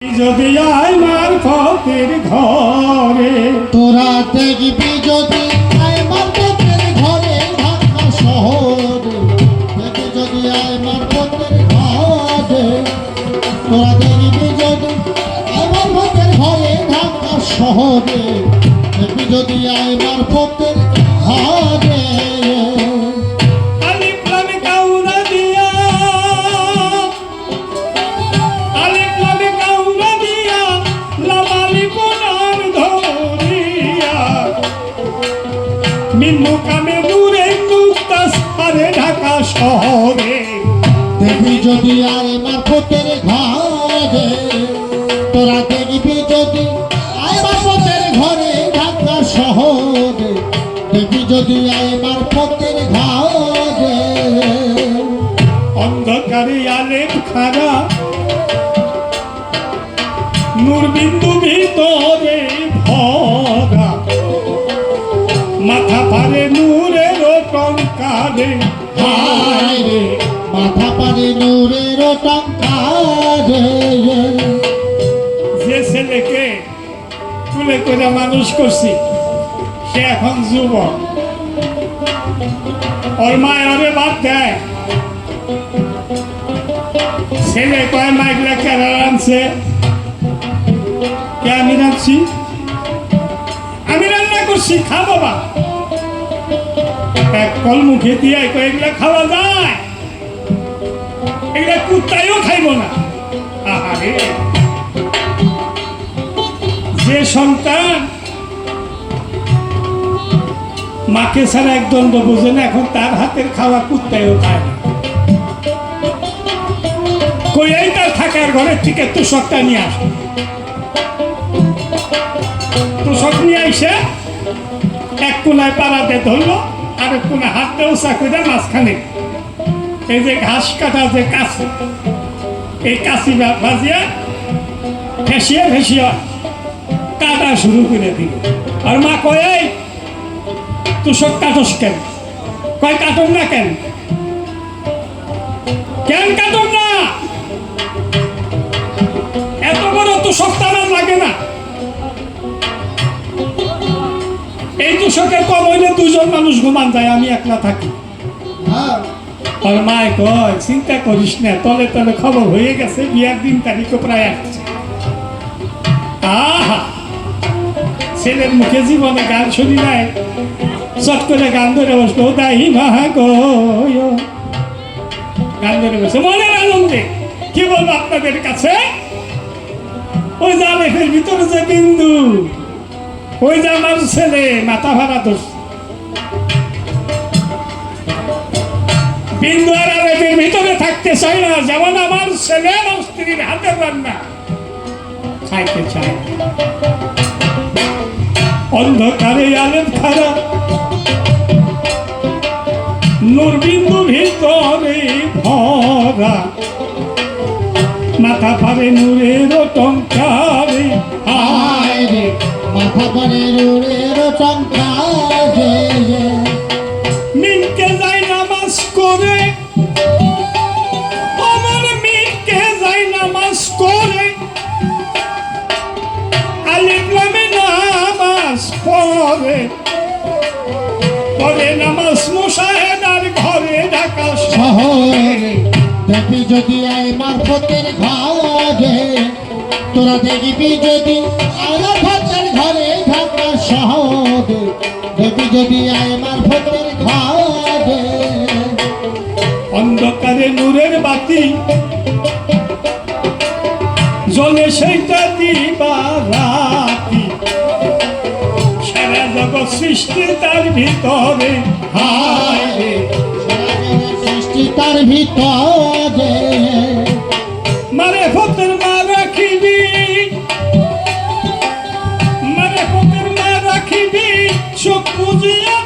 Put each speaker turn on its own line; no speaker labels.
যদি আয় মার ফতের ঘরে
তোরা দেখবি যদি আয় মার্কেটের ঘরে ঢাকা শহরে। দেখবি যদি আয় মার্কেটের ঘরে। তোরা দেখবি যদি আয় মার্কেটের ঘরে ঢাকা শহরে। দেখবি যদি আয় মার্কেটের ঘরে।
মিন্নু কামে দূরে মুক্তাস আরে ঢাকা শহরে।
দেখবি যদি আয় মার্কেটের ঘরে তোরা দেখবি যদি আয় মার্কেটের ঘরে ঢাকা শহরে। দেখবি যদি আয় মার্কেটের ঘরে।
অন্ধকারে আলেপ খারা নূর বিন্দু ভিতরে ভরা। মাথা পারে নূরের টঙ্কারে। হায় রে
মাথা পানি নূরের টঙ্কারে।
যে ছেলেকে তুলে করে মানুষ করছি সে এখন যুবক। ওর মায় ওরে বাদ দেয়। ছেলে কয় মাইকলা কেন আনছে? কে আমি রাখছি বাবা এক এগুলা খাওয়া যায়। এগুলা কুত্তাইও খাইব না। আহারে। যে সন্তান মাকে ছাড়া এক দণ্ড বোঝে না, এখন তার হাতের খাওয়া কুত্তাইও খায় না। কইয়াই তার থাকার ঘরের থেকে তোষকটা নিয়ে আসে। তোষক নিয়ে আইসে এক কোনায় পাড়াতে ধরলো আর হাতটা উঁচা করে মাঝখানে। এই যে ঘাস কাটা যে এই ফেসিয়া ফেসিয়া কাটা শুরু করে দিল। আর মা কয়, এই সব কাটস কেন? কয় কাটন না কেন? কেন কাটন তুষকের কম হইলে দুজন মানুষ ঘুমান যায় আমি একলা থাকি।
হ্যাঁ।
আর মায় কয় চিন্তা করিস না তলে তলে খবর হয়ে গেছে বিয়ার দিন তারিখও প্রায় আসছে। আহা! ছেলের মুখে জীবনে গান শুনি নাই। চট করে গান ধরে বসল দাহি মাহা গয় গান ধরে বসে মনের আনন্দে কি বলব আপনাদের কাছে? ওই যে আলেফের ভিতরে যে বিন্দু। ওই যে আমার ছেলে, মাথা ভাড়া দোষ। বিন্দু আর আলেফের ভিতরে থাকতে চাই না, যেমন আমার ছেলে আমার স্ত্রীর হাতের রান্না। খাইতে না। অন্ধকারে আলেপ খারাপ নূর বিন্দু ভিতরে ভরা। মাথা পারে নূরের টঙ্কারে।
আয় রে।
মিনকে যাই নামাজ করে। আমার মিনকে যাই নামাজ করে। আলিফলামে নামাজ পড়ে। পরে নামাজ মুসাহেদার ঘরে ঢাকা
শহরে যদি আয় মারফতের ঘরে তোরা দেখবি যদি আয় ঢাকা শহরে যদি ঘরে।
অন্ধকারে নূরের বাতি জলে সেইটা দিবা রাতি। সারা জগৎ সৃষ্টি তার ভিতরে। হায়
সৃষ্টি তার ভিতরে।
বুঝিয়া